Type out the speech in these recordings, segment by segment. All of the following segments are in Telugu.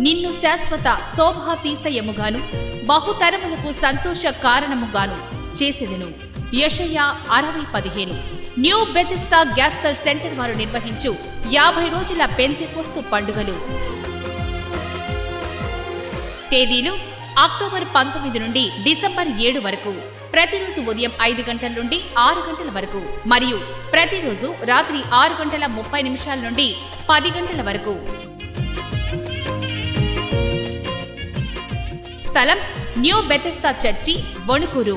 నిన్ను శాశ్వత శోభాతీశయముగాను బహుతరములకు సంతోష కారణముగాను చేసేదను. యషయ అరవై పదిహేను. న్యూ బెతిస్తా గ్యాస్కల్ సెంటర్ వారు నిర్వహించు యాభై రోజుల పెంతికొస్తు పండుగలు. తేదీలు అక్టోబర్ పంతొమ్మిది నుండి డిసెంబర్ ఏడు వరకు. ప్రతిరోజు ఉదయం ఐదు గంటల నుండి ఆరు గంటల వరకు. మరియు ప్రతిరోజు రాత్రి ఆరు గంటల ముప్పై నిమిషాల నుండి పది గంటల వరకు. స్థలం న్యూ బెతెస్తా చర్చి వణుకూరు.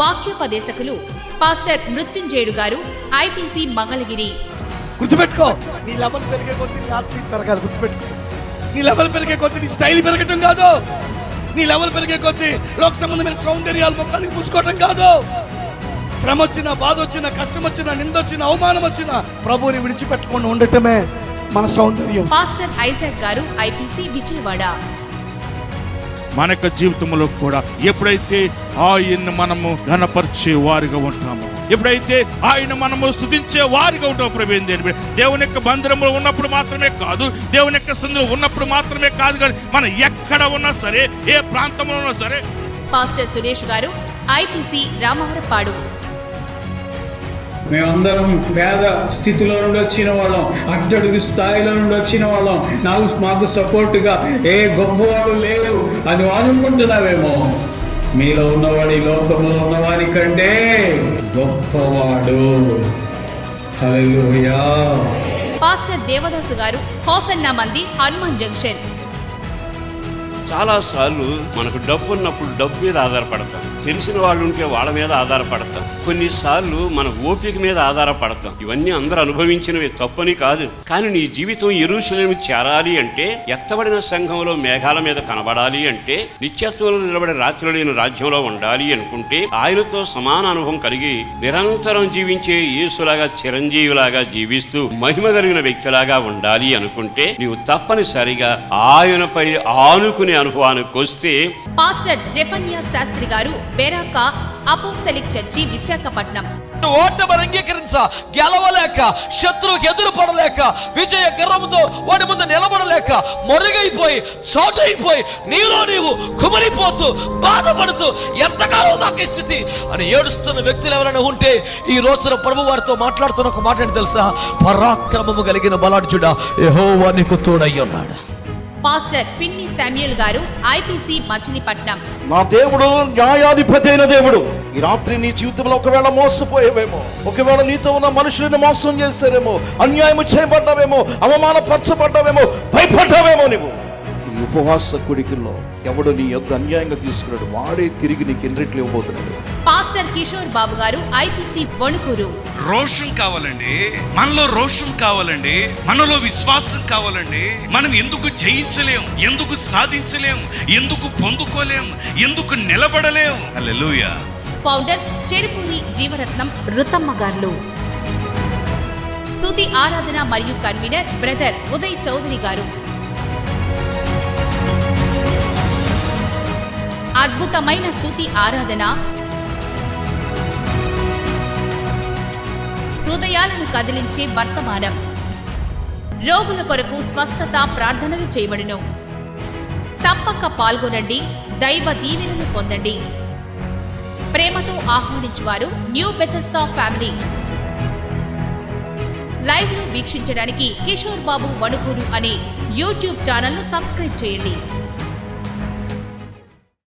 వాక్యోపదేశకులు పాస్టర్ మృత్యుంజయుడు గారు ఐపీసీ మంగళగిరి. గుర్తుపెట్టుకో నీ లెవెల్ పెరిగే కొద్ది నీ ఆత్మీయ పెరగాలి గుర్తుపెట్టుకో. నీ లెవెల్ పెరిగే కొద్ది నీ స్టైల్ పెరగటం కాదు. నీ లెవెల్ పెరిగే కొద్ది లోక సంబంధమైన సౌందర్యాలు ముఖానికి పూసుకోవటం కాదు. శ్రమ వచ్చిన బాధ వచ్చిన కష్టం వచ్చిన నింద వచ్చిన అవమానం వచ్చిన ప్రభువుని విడిచిపెట్టకుండా ఉండటమే మన సౌందర్యం. పాస్టర్ ఐజాక్ గారు ఐపీసీ విజయవాడ. మన యొక్క జీవితంలో కూడా ఎప్పుడైతే ఆయన్ని మనము ఘనపరిచే వారిగా ఉంటామో ఎప్పుడైతే ఆయన మనము స్తుతించే వారిగా ఉంటాం ప్రభేం దేని దేవుని యొక్క మందిరంలో ఉన్నప్పుడు మాత్రమే కాదు దేవుని యొక్క సందులో ఉన్నప్పుడు మాత్రమే కాదు కానీ మనం ఎక్కడ ఉన్నా సరే ఏ ప్రాంతంలో ఉన్నా సరే పాస్టర్ సురేష్ గారు ఐటీసీ రామవరపాడు. మేమందరం పేద స్థితిలో నుండి వచ్చిన వాళ్ళం. అట్టడుగు స్థాయిలో నుండి వచ్చిన వాళ్ళం. నాకు మాకు సపోర్టుగా ఏ గొప్పవాడు లేరు అని అనుకుంటున్నావేమో. మీలో ఉన్నవాడు ఈ లోకంలో ఉన్నవారి కంటే గొప్పవాడు. పాస్టర్ దేవదాసు గారు హోసన్న మంది హనుమాన్ జంక్షన్. చాలాసార్లు మనకు డబ్బు ఉన్నప్పుడు డబ్బు మీద ఆధారపడతాం. తెలిసిన వాళ్ళు ఉంటే వాళ్ళ మీద ఆధారపడతాం. కొన్నిసార్లు మన ఓపిక మీద ఆధారపడతాం. ఇవన్నీ అందరూ అనుభవించినవి తప్పని కాదు. కానీ నీ జీవితం ఎరుసలేమి చేరాలి అంటే ఎత్తబడిన సంఘంలో మేఘాల మీద కనబడాలి అంటే నిత్యత్వంలో నిలబడే రాత్రులు లేని రాజ్యంలో ఉండాలి అనుకుంటే ఆయనతో సమాన అనుభవం కలిగి నిరంతరం జీవించే యేసులాగా చిరంజీవిలాగా జీవిస్తూ మహిమ కలిగిన వ్యక్తిలాగా ఉండాలి అనుకుంటే నీవు తప్పనిసరిగా ఆయనపై ఆనుకునే అనుభవానికి వస్తే పాస్టర్ జెఫన్యా శాస్త్రి గారు బెరాక అపోస్తలిక్ చర్చి విశాఖపట్నం. ఓటమిని అంగీకరించ గెలవలేక శత్రువుకి ఎదురు పడలేక విజయ గర్వంతో వాడి ముందు నిలబడలేక మొరుగైపోయి చోటైపోయి నీలో నీవు కుమరిపోతూ బాధపడుతూ ఎంతకాలం నాకు స్థితి? అని ఏడుస్తున్న వ్యక్తులు ఎవరైనా ఉంటే ఈ రోజున ప్రభు వారితో మాట్లాడుతున్న ఒక మాట తెలుసా? పరాక్రమము కలిగిన బలాఢ్యుడా యెహోవా నీకు తోడై ఉన్నాడు. పాస్టర్ ఫిన్ని శామ్యుల్ గారు ఐపీసీ మచిలీపట్నం. నా దేవుడు న్యాయాధిపతి అయిన దేవుడు. ఈ రాత్రి నీ జీవితంలో ఒకవేళ మోసపోయేవేమో ఒకవేళ నీతో ఉన్న మనుషులను మోసం చేశారేమో అన్యాయం చేయబడ్డావేమో అవమానపరచబడ్డావేమో భయపడ్డావేమో నువ్వు ఈ ఉపవాస కుడికిల్లో ఎవడు నీ యొక్క అన్యాయంగా తీసుకున్నాడు వాడే తిరిగి నీకు ఎన్నిట్లు ఇవ్వబోతున్నాడు. పాస్టర్ కిషోర్ బాబు గారు ఐపీసీ వణుకూరు. రోషం కావాలండి. మనలో రోషం కావాలండి. మనలో విశ్వాసం కావాలండి. మనం ఎందుకు జయించలేం? ఎందుకు సాధించలేం? ఎందుకు పొందుకోలేం? ఎందుకు నిలబడలేం? హల్లెలూయా. ఫౌండర్స్ చెరుకూరి జీవరత్నం రుతమ్మ గారు. స్తుతి ఆరాధన మరియు కన్వీనర్ బ్రదర్ ఉదయ్ చౌదరి గారు. అద్భుతమైన స్తుతి ఆరాధన హృదయాలను కదిలించే వర్తమానం. రోగుల కొరకు స్వస్థత ప్రార్థనలు చేయబడును. తప్పక పాల్గొనండి దైవ దీవెనలు పొందండి. ప్రేమతో ఆహ్వానించువారు న్యూ బెథస్తా ఫ్యామిలీ. లైవ్ను వీక్షించడానికి కిషోర్ బాబు వణుకూరు అనే యూట్యూబ్ ఛానల్ను సబ్స్క్రైబ్ చేయండి.